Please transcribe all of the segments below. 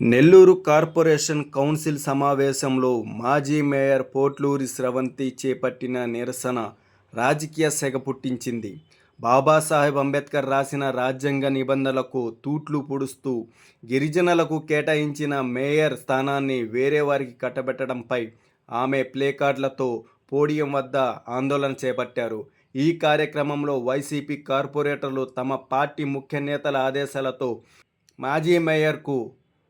Nellore corporation council సమావేశంలో మాజీ mayor Potluri స్రవంతి చేపట్టిన నిరసన రాజకీయ సెగ పుట్టించింది. బాబాసాహెబ్ అంబేద్కర్ రాసిన రాజ్యాంగ నిబంధనలకు తూట్లు పొడుస్తూ గిరిజనులకు కేటాయించిన మేయర్ స్థానాన్ని వేరే వారికి కట్టబెట్టడంపై ఆమె ప్లేకార్డులతో పోడియం వద్ద ఆందోళన చేపట్టారు. ఈ కార్యక్రమంలో వైసీపీ కార్పొరేటర్లు తమ పార్టీ ముఖ్య నేతల ఆదేశాలతో మాజీ మేయర్కు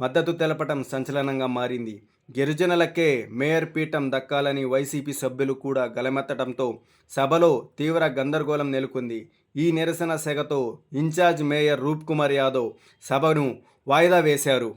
మద్దతు తెలపటం సంచలనంగా మారింది. గిరిజనులకే మేయర్ పీఠం దక్కాలని వైసీపీ సభ్యులు కూడా గలమెత్తడంతో సభలో తీవ్ర గందరగోళం నెలకొంది. ఈ నిరసన సెగతో in charge mayor Roop Kumar Yadav సభను వాయిదా వేశారు.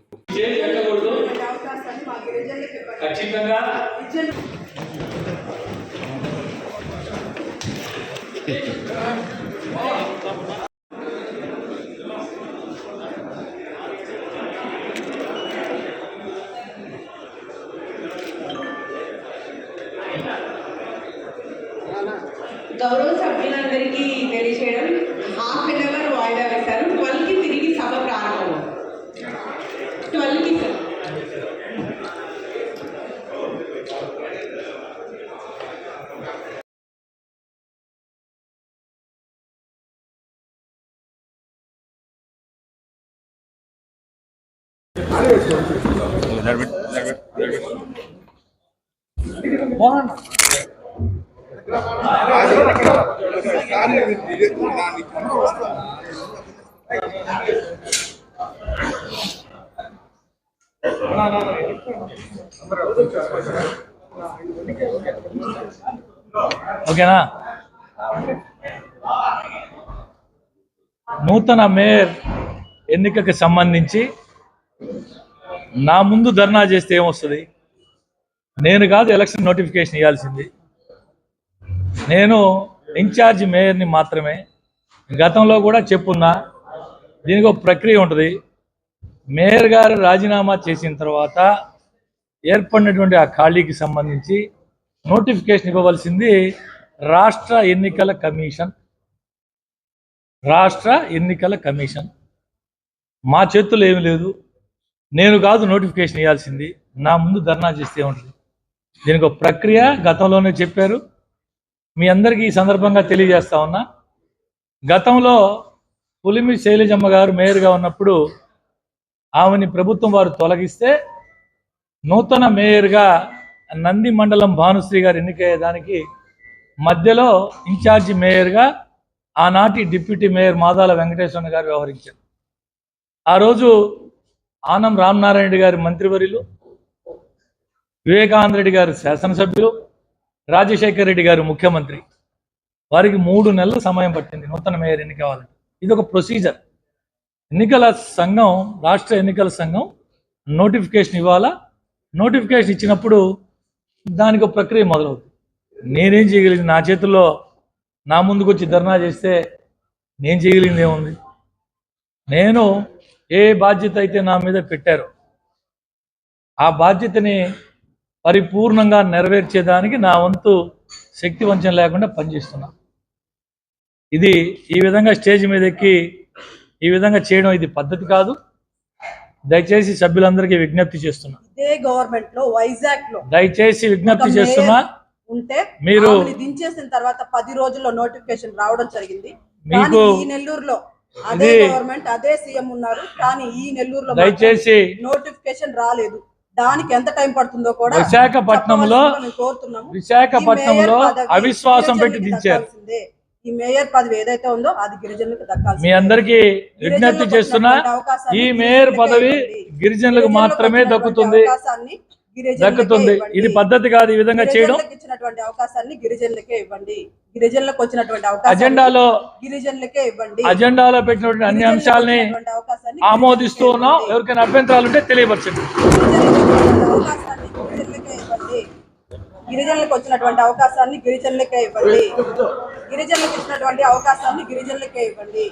ఓకేనా? నూతన మేయర్ ఎన్నికకి సంబంధించి నా ముందు ధర్నా చేస్తే ఏమొస్తుంది? నేను కాదు ఎలక్షన్ నోటిఫికేషన్ ఇవ్వాల్సింది నేను ఇన్ఛార్జ్ మేయర్ని మాత్రమే గతంలో కూడా చెప్పున్నా. దీనికి ఒక ప్రక్రియ ఉంటుంది. మేయర్ గారు రాజీనామా చేసిన తర్వాత ఏర్పడినటువంటి ఆ ఖాళీకి సంబంధించి నోటిఫికేషన్ ఇవ్వవలసింది రాష్ట్ర ఎన్నికల కమిషన్. రాష్ట్ర ఎన్నికల కమిషన్. మా చేతుల్లో ఏమి లేదు. నేను కాదు నోటిఫికేషన్ ఇవ్వాల్సింది. నా ముందు ధర్నా చేస్తే ఉంటుంది. దీనికి ఒక ప్రక్రియ గతంలోనే చెప్పారు. మీ అందరికీ ఈ సందర్భంగా తెలియజేస్తా ఉన్నా. గతంలో పులిమి శైలజమ్మ గారు మేయర్గా ఉన్నప్పుడు ఆమెని ప్రభుత్వం వారు తొలగిస్తే నూతన మేయర్గా నంది మండలం భానుశ్రీ గారు ఎన్నికయ్యేదానికి మధ్యలో ఇన్ఛార్జి మేయర్గా ఆనాటి డిప్యూటీ మేయర్ మాదాల వెంకటేశ్వర గారు వ్యవహరించారు. ఆ రోజు ఆనం రామనారాయణ గారి మంత్రివర్యులు వివేకానంద రెడ్డి గారు శాసనసభ్యులు రాజశేఖర్ రెడ్డి గారు ముఖ్యమంత్రి. వారికి మూడు నెలలు సమయం పట్టింది నూతన మేయర్ ఎన్నికవాలంటే ఇది ఒక ప్రొసీజర్. ఎన్నికల సంఘం రాష్ట్ర ఎన్నికల సంఘం నోటిఫికేషన్ ఇవ్వాలా? నోటిఫికేషన్ ఇచ్చినప్పుడు దానికి ఒక ప్రక్రియ మొదలవుతుంది. నేనేం చేయగలిగింది? నా చేతుల్లో నా ముందుకు వచ్చి ధర్నా చేస్తే నేను చేయగలిగింది ఏముంది? నేను ఏ బాధ్యత అయితే నా మీద పెట్టారో ఆ బాధ్యతని పరిపూర్ణంగా నెరవేర్చేదానికి నా వంతు శక్తి వంచన లేకుండా పనిచేస్తున్నా. ఇది ఈ విధంగా స్టేజ్ మీద ఎక్కి ఈ విధంగా చేయడం ఇది పద్ధతి కాదు. దయచేసి సభ్యులందరికీ విజ్ఞప్తి చేస్తున్నా. ఇదే గవర్నమెంట్లో వైజాగ్లో. దయచేసి విజ్ఞప్తి చేస్తున్నా. ఉంటే మీరు- దించేసిన తర్వాత పది రోజుల్లో నోటిఫికేషన్ రావడం జరిగింది. మీకు ఈ నెల్లూరులో అదే గవర్నమెంట్ అదే సీఎం ఉన్నారు. కానీ ఈ నెల్లూరులో దయచేసి నోటిఫికేషన్ రాలేదు. దానికి ఎంత టైం పడుతుందో కూడా విశాఖపట్నంలో. విశాఖపట్నంలో అవిశ్వాసం పెట్టి దించారు. ఈ మేయర్ పదవి ఏదైతే ఉందో అది గిరిజనులకు దక్కాల్సిందే. మీ అందరికీ విజ్ఞప్తి చేస్తున్నా ఈ మేయర్ పదవి గిరిజనులకు మాత్రమే దక్కుతుంది. దక్కుతుంది. ఇది పద్ధతి కాదు ఈ విధంగా చేయడం. ఇచ్చినటువంటి అవకాశాన్ని గిరిజనులకే ఇవ్వండి. గిరిజనులకు వచ్చినటువంటి అవకాశాన్ని అజెండాలో గిరిజనులకే ఇవ్వండి. అజెండాలో పెట్టినటువంటి అన్ని అంశాలని ఆమోదిస్తూ ఉన్నాం. ఎవరికైనా అభ్యంతరాలు ఉంటే తెలియపరచండి. గిరిజనులకు వచ్చినటువంటి అవకాశాన్ని గిరిజనులకే ఇవ్వండి. గిరిజనులకు వచ్చినటువంటి అవకాశాన్ని గిరిజనులకు ఇచ్చినటువంటి అవకాశాన్ని గిరిజనులకే ఇవ్వండి.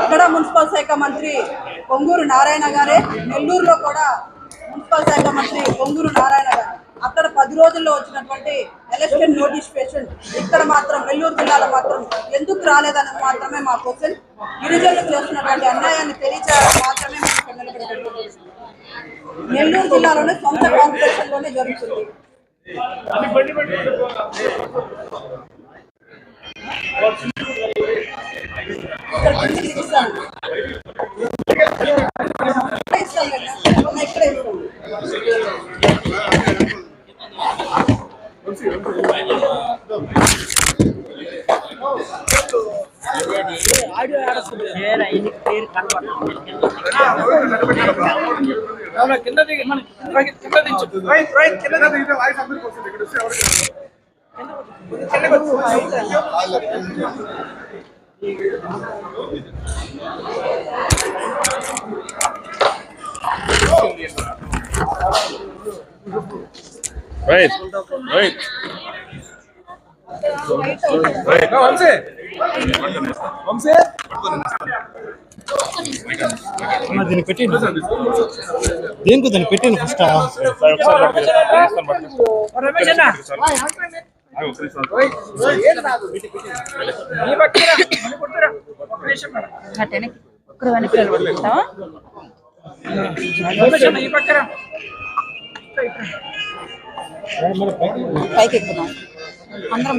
అక్కడ మున్సిపల్ శాఖ మంత్రి పొంగూరు నారాయణ గారే నెల్లూరులో కూడా మున్సిపల్ శాఖ మంత్రి పొంగూరు నారాయణ గారు. అక్కడ పది రోజుల్లో వచ్చినటువంటి ఎలక్షన్ నోటిఫికేషన్ ఇక్కడ మాత్రం నెల్లూరు జిల్లాలో మాత్రం ఎందుకు రాలేదని మాత్రమే మా క్వశ్చన్. గిరిజనులకు చేస్తున్నటువంటి అన్యాయాన్ని తెలియచేయడం మాత్రమే మేము నిలబడి నెల్లూరు జిల్లాలోనే సొంత కార్పొరేషన్లోనే జరుగుతుంది ఇక్కడ కిందకి ఇస్తాను. ఇక్కడే ఇక్కడే ఇస్తాను. Right. Right. దీన్ని పెట్టిండు దేనికి దాన్ని పెట్టిండు ఫస్ట్ పైకి ఎక్కుదాం అందరం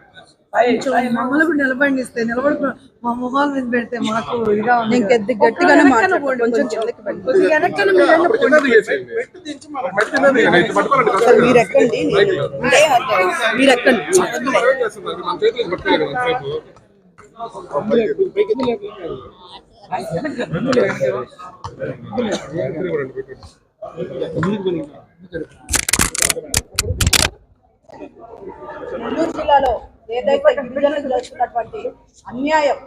మమ్మల్ని కూడా నిలబండిస్తే నిలబడి మా మొహాల మీద పెడితే మాకు ఇదిగా గట్టి గట్టిగానే మాట్లాడు కొంచెం కిందకి పెట్టు. కొద్దిగా వెనక్కన మీరు వెనక్కి పోండి. సార్ మీరు ఎక్కండి నేను- అంటే అట్లా మీరు ఎక్కండి నెల్లూరు జిల్లాలో ఏదైతే గిరిజనులకు జరుగుతున్నటువంటి అన్యాయం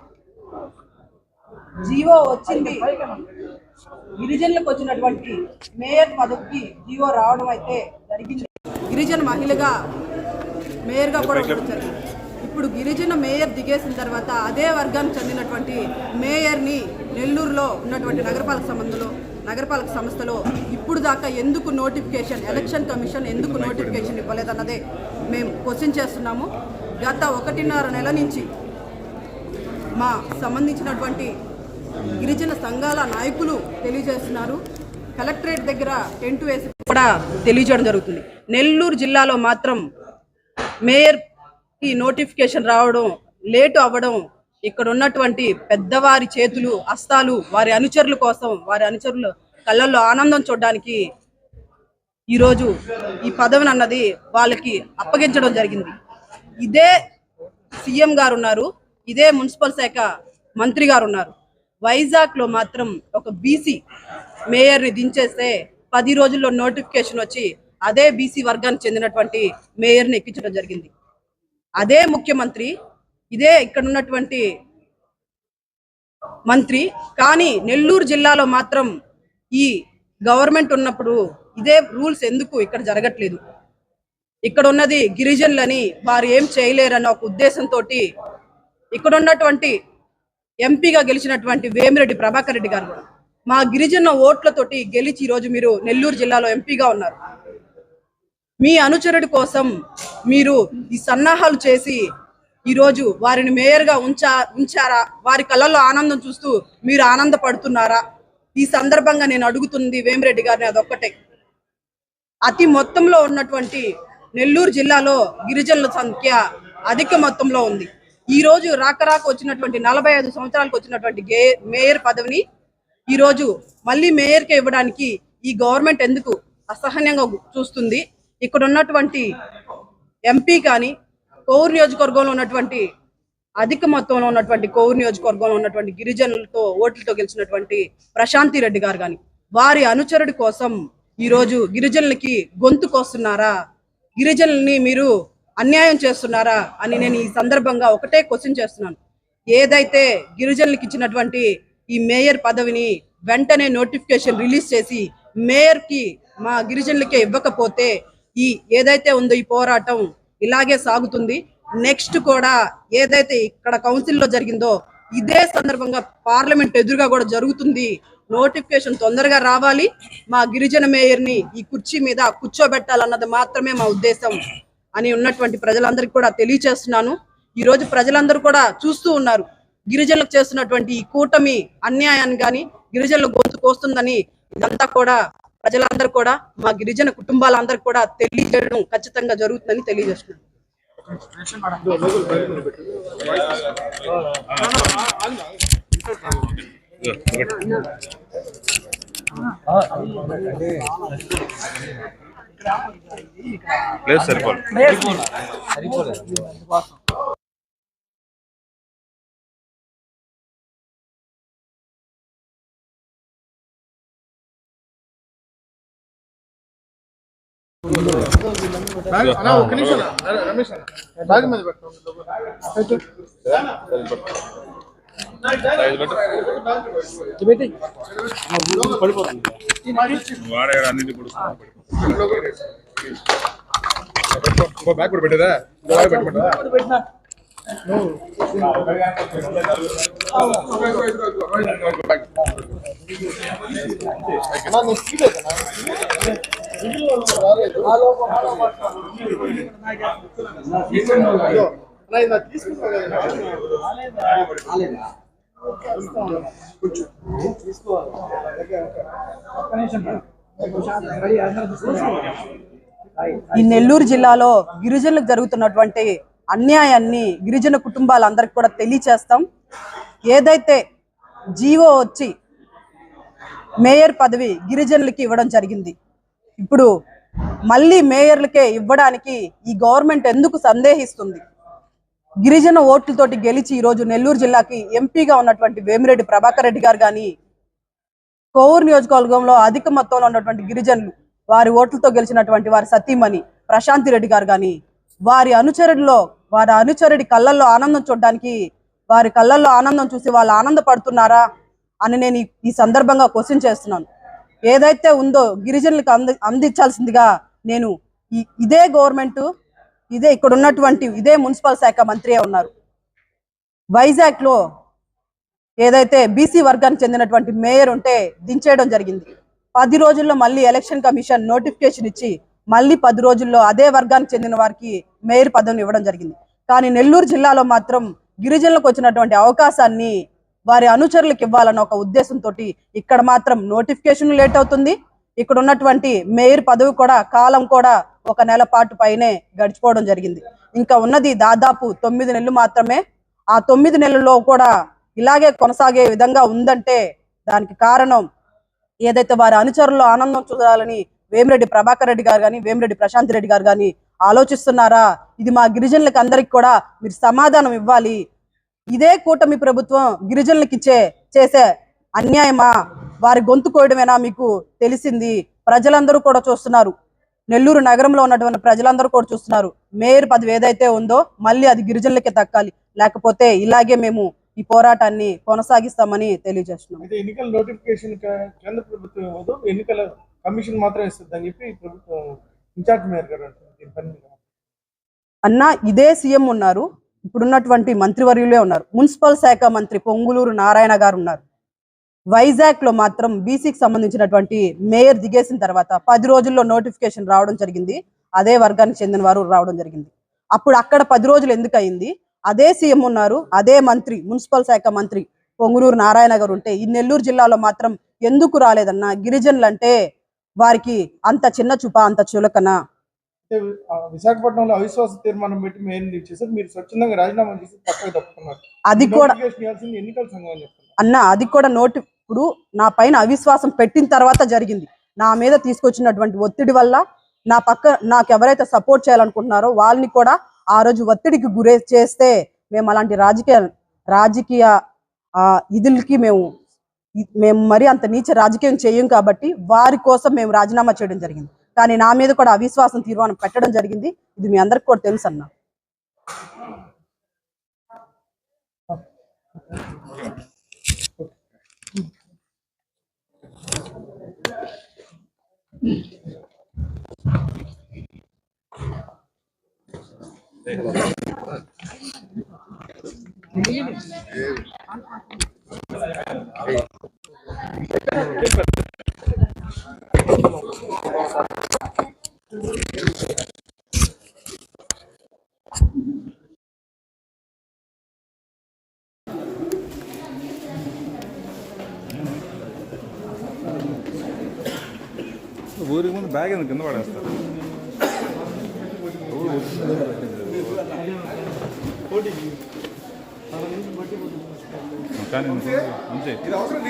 జీవో వచ్చింది గిరిజనులకు వచ్చినటువంటి మేయర్ పదవికి జీవో రావడం అయితే జరిగింది. గిరిజన మహిళగా మేయర్గా కూడా ఇప్పుడు గిరిజన మేయర్ దిగేసిన తర్వాత అదే వర్గానికి చెందినటువంటి మేయర్ని నెల్లూరులో ఉన్నటువంటి నగరపాలక సంబంధంలో నగరపాలక సంస్థలో ఇప్పుడు దాకా ఎందుకు నోటిఫికేషన్ ఎలక్షన్ కమిషన్ ఎందుకు నోటిఫికేషన్ ఇవ్వలేదన్నదే మేము క్వశ్చన్ చేస్తున్నాము. గత ఒకటిన్నర నెల నుంచి మా సంబంధించినటువంటి గిరిజన సంఘాల నాయకులు తెలియజేస్తున్నారు. కలెక్టరేట్ దగ్గర టెంట్ వేసి కూడా తెలియజేయడం జరుగుతుంది. నెల్లూరు జిల్లాలో మాత్రం మేయర్కి నోటిఫికేషన్ రావడం లేటు అవ్వడం ఇక్కడ ఉన్నటువంటి పెద్దవారి చేతులు హస్తాలు వారి అనుచరుల కోసం వారి అనుచరుల కళ్ళల్లో ఆనందం చూడడానికి ఈరోజు ఈ పదవిని అన్నది వాళ్ళకి అప్పగించడం జరిగింది. ఇదే సీఎం గారు ఉన్నారు ఇదే మున్సిపల్ శాఖ మంత్రి గారు ఉన్నారు వైజాగ్లో మాత్రం ఒక బీసీ మేయర్ని దించేస్తే పది రోజుల్లో నోటిఫికేషన్ వచ్చి అదే బీసీ వర్గానికి చెందినటువంటి మేయర్ని ఎక్కించడం జరిగింది. అదే ముఖ్యమంత్రి ఇదే ఇక్కడ ఉన్నటువంటి మంత్రి కానీ నెల్లూరు జిల్లాలో మాత్రం ఈ గవర్నమెంట్ ఉన్నప్పుడు ఇదే రూల్స్ ఎందుకు ఇక్కడ జరగట్లేదు? ఇక్కడ ఉన్నది గిరిజనులని వారు ఏం చేయలేరన్న ఒక ఉద్దేశంతో ఇక్కడ ఉన్నటువంటి ఎంపీగా గెలిచినటువంటి వేమిరెడ్డి ప్రభాకర్ రెడ్డి గారు కూడా మా గిరిజన ఓట్లతోటి గెలిచి ఈరోజు మీరు నెల్లూరు జిల్లాలో ఎంపీగా ఉన్నారు. మీ అనుచరుడి కోసం మీరు ఈ సన్నాహాలు చేసి ఈరోజు వారిని మేయర్గా ఉంచా ఉంచారా? వారి కళ్ళల్లో ఆనందం చూస్తూ మీరు ఆనందపడుతున్నారా? ఈ సందర్భంగా నేను అడుగుతుంది వేమిరెడ్డి గారిని అదొక్కటే. అతి మొత్తంలో ఉన్నటువంటి నెల్లూరు జిల్లాలో గిరిజనుల సంఖ్య అధిక మొత్తంలో ఉంది. ఈ రోజు రాక వచ్చినటువంటి నలభై ఐదు సంవత్సరాలకు వచ్చినటువంటి గే మేయర్ పదవిని ఈ రోజు మళ్ళీ మేయర్కి ఇవ్వడానికి ఈ గవర్నమెంట్ ఎందుకు అసహన్యంగా చూస్తుంది? ఇక్కడ ఉన్నటువంటి ఎంపీ కానీ కోవూరు నియోజకవర్గంలో ఉన్నటువంటి అధిక మొత్తంలో ఉన్నటువంటి కోవూరు నియోజకవర్గంలో ఉన్నటువంటి గిరిజనులతో ఓట్లతో గెలిచినటువంటి ప్రశాంతి రెడ్డి గారు కానీ వారి అనుచరుడి కోసం ఈ రోజు గిరిజనులకి గొంతుకొస్తున్నారా గిరిజనుల్ని మీరు అన్యాయం చేస్తున్నారా అని నేను ఈ సందర్భంగా ఒకటే క్వశ్చన్ చేస్తున్నాను. ఏదైతే గిరిజనులకు ఇచ్చినటువంటి ఈ మేయర్ పదవిని వెంటనే నోటిఫికేషన్ రిలీజ్ చేసి మేయర్కి మా గిరిజనులకే ఇవ్వకపోతే ఈ ఏదైతే ఉందో ఈ పోరాటం ఇలాగే సాగుతుంది. నెక్స్ట్ కూడా ఏదైతే ఇక్కడ కౌన్సిల్లో జరిగిందో ఇదే సందర్భంగా పార్లమెంట్ ఎదురుగా కూడా జరుగుతుంది నోటిఫికేషన్ తొందరగా రావాలి. మా గిరిజన మేయర్ని ఈ కుర్చీ మీద కూర్చోబెట్టాలన్నది మాత్రమే మా ఉద్దేశం అని ఉన్నటువంటి ప్రజలందరికీ కూడా తెలియచేస్తున్నాను. ఈ రోజు ప్రజలందరూ కూడా చూస్తూ ఉన్నారు. గిరిజనులకు చేస్తున్నటువంటి ఈ కూటమి అన్యాయాన్ని కానీ గిరిజనుల గొంతు కోస్తుందని ఇదంతా కూడా ప్రజలందరూ కూడా మా గిరిజన కుటుంబాలందరూ కూడా తెలియజేయడం ఖచ్చితంగా జరుగుతుందని తెలియజేస్తున్నాను. లేదు సరిపోదు అన్న ఒక్క నిమిషం అన్న. అరే, రమేష్ అన్న బ్యాగ్ మీద పెట్టు పెట్టు. వాడే అన్నింటి కూడా ఇంకో బ్యాగ్ కూడా పెట్టేదా ఇంకో బ్యాగ్ పెట్టమంటారా? ఇంకో ఈ నెల్లూరు జిల్లాలో గిరిజనులకు జరుగుతున్నటువంటి అన్యాయాన్ని గిరిజన కుటుంబాలందరికీ కూడా తెలియచేస్తాం. ఏదైతే జీవో వచ్చి మేయర్ పదవి గిరిజనులకి ఇవ్వడం జరిగింది. ఇప్పుడు మళ్ళీ మేయర్లకే ఇవ్వడానికి ఈ గవర్నమెంట్ ఎందుకు సందేహిస్తుంది? గిరిజన ఓట్లతోటి గెలిచి ఈరోజు నెల్లూరు జిల్లాకి ఎంపీగా ఉన్నటువంటి వేమిరెడ్డి ప్రభాకర్ రెడ్డి గారు కానీ కోవూరు నియోజకవర్గంలో అధిక మొత్తంలో ఉన్నటువంటి గిరిజనులు వారి ఓట్లతో గెలిచినటువంటి వారి సతీమణి ప్రశాంతి రెడ్డి గారు కానీ వారి అనుచరుడిలో వారి అనుచరుడి కళ్ళల్లో ఆనందం చూడడానికి వారి కళ్ళల్లో ఆనందం చూసి వాళ్ళు ఆనందపడుతున్నారా అని నేను ఈ- సందర్భంగా క్వశ్చన్ చేస్తున్నాను. ఏదైతే ఉందో గిరిజనులకు అంది అందించాల్సిందిగా నేను ఇదే గవర్నమెంట్ ఇదే ఇక్కడ ఉన్నటువంటి ఇదే మున్సిపల్ శాఖ మంత్రియే ఉన్నారు. వైజాగ్లో ఏదైతే బీసీ వర్గానికి చెందినటువంటి మేయర్ ఉంటే దించేయడం జరిగింది. పది రోజుల్లో మళ్ళీ ఎలక్షన్ కమిషన్ నోటిఫికేషన్ ఇచ్చి మళ్ళీ పది రోజుల్లో అదే వర్గానికి చెందిన వారికి మేయర్ పదవిని ఇవ్వడం జరిగింది. కానీ నెల్లూరు జిల్లాలో మాత్రం గిరిజనులకు వచ్చినటువంటి అవకాశాన్ని వారి అనుచరులకు ఇవ్వాలన్న ఒక ఉద్దేశంతో ఇక్కడ మాత్రం నోటిఫికేషన్ లేట్ అవుతుంది. ఇక్కడ ఉన్నటువంటి మేయర్ పదవి కూడా కాలం కూడా ఒక నెల పాటు పైనే గడిచిపోవడం జరిగింది. ఇంకా ఉన్నది దాదాపు తొమ్మిది నెలలు మాత్రమే. ఆ తొమ్మిది నెలల్లో కూడా ఇలాగే కొనసాగే విధంగా ఉందంటే దానికి కారణం ఏదైతే వారి అనుచరుల్లో ఆనందం చూడాలని వేమిరెడ్డి ప్రభాకర్ రెడ్డి గారు కానీ వేమిరెడ్డి ప్రశాంత్ రెడ్డి గారు కానీ ఆలోచిస్తున్నారా? ఇది మా గిరిజనులకు అందరికి కూడా మీరు సమాధానం ఇవ్వాలి. ఇదే కూటమి ప్రభుత్వం గిరిజనులకు ఇచ్చే చేసే అన్యాయమా? వారి గొంతు కోయడమేనా మీకు తెలిసింది? ప్రజలందరూ కూడా చూస్తున్నారు. నెల్లూరు నగరంలో ఉన్నటువంటి ప్రజలందరూ కూడా చూస్తున్నారు. మేయర్ పదవి ఏదైతే ఉందో మళ్ళీ అది గిరిజనులకే దక్కాలి. లేకపోతే ఇలాగే మేము ఈ పోరాటాన్ని కొనసాగిస్తామని తెలియజేస్తున్నాం. అయితే ఎన్నికల నోటిఫికేషన్ క- కేంద్ర ప్రభుత్వం ఇవ్వదు ఎన్నికల కమిషన్ మాత్రం ఇస్తుంది అని చెప్పి ప్రభుత్వం ఇన్ఛార్జ్ మేయర్ గారు అంటున్నారు. దీని పని మీద. అన్న ఇదే సీఎం ఉన్నారు. ఇప్పుడున్నటువంటి మంత్రివర్యులే ఉన్నారు. మున్సిపల్ శాఖ మంత్రి పొంగులూరు నారాయణ గారు ఉన్నారు. వైజాగ్లో మాత్రం బీసీకి సంబంధించినటువంటి మేయర్ దిగేసిన తర్వాత పది రోజుల్లో నోటిఫికేషన్ రావడం జరిగింది. అదే వర్గానికి చెందిన వారు రావడం జరిగింది. అప్పుడు అక్కడ పది రోజులు ఎందుకు అయింది? అదే సీఎం ఉన్నారు అదే మంత్రి మున్సిపల్ శాఖ మంత్రి పొంగులూరు నారాయణ గారు ఉంటే ఈ నెల్లూరు జిల్లాలో మాత్రం ఎందుకు రాలేదన్న? గిరిజనులు అంటే వారికి అంత చిన్న చూప అంత చులకనా. విశాఖపట్నంలో అవిశ్వాస తీర్మానం పెట్టి మేయర్ చేశారు. మీరు స్వచ్ఛందంగా రాజీనామా చేసి పక్కకు తప్పుకున్నారు. అది కూడా ఎన్నికల సంఘం అన్న అది కూడా నోటి ఇప్పుడు నా పైన అవిశ్వాసం పెట్టిన తర్వాత జరిగింది. నా మీద తీసుకొచ్చినటువంటి ఒత్తిడి వల్ల నా పక్క నాకు ఎవరైతే సపోర్ట్ చేయాలనుకుంటున్నారో వాళ్ళని కూడా ఆ రోజు ఒత్తిడికి గురే చేస్తే మేము అలాంటి రాజకీయ రాజకీయ ఆ, ఇదులకి మేము మేము మరి అంత నీచ రాజకీయం చేయం కాబట్టి వారి కోసం మేము రాజీనామా చేయడం జరిగింది. కానీ నా మీద కూడా అవిశ్వాసం తీర్మానం పెట్టడం జరిగింది. ఇది మీ అందరికి కూడా తెలుసు అన్నా. ఊరికి ముందు ఎందుకు కింద పడేస్తారు కానీ అంతే. ఇది అవసరం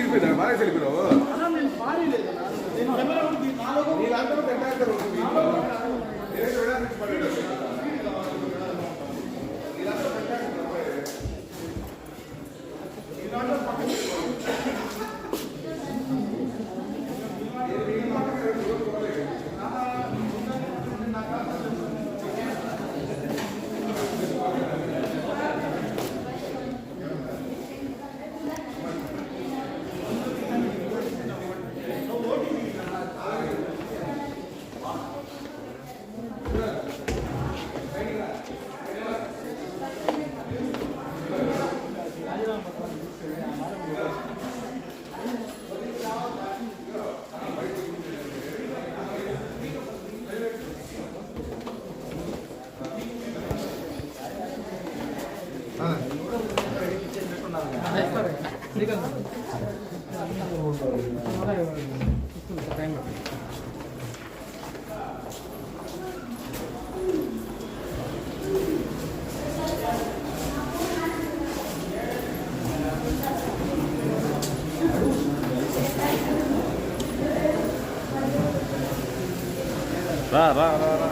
Va, va, va, va.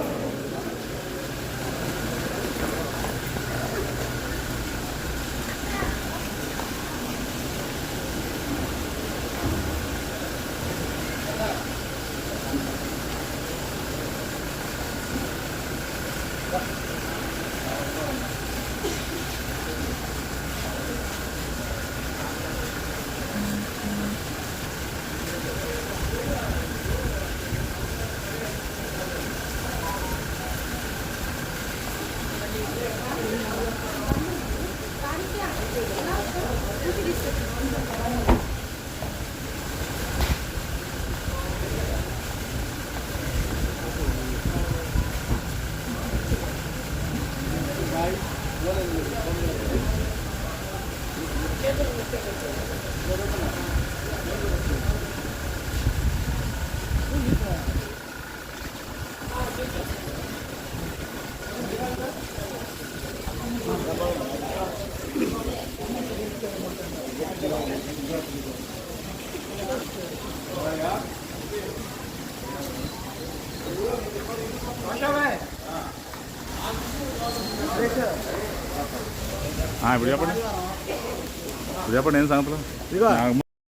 ఇప్పుడు చెప్పండి ఇప్పుడు చెప్పండి ఏం సంగతులు? నాకు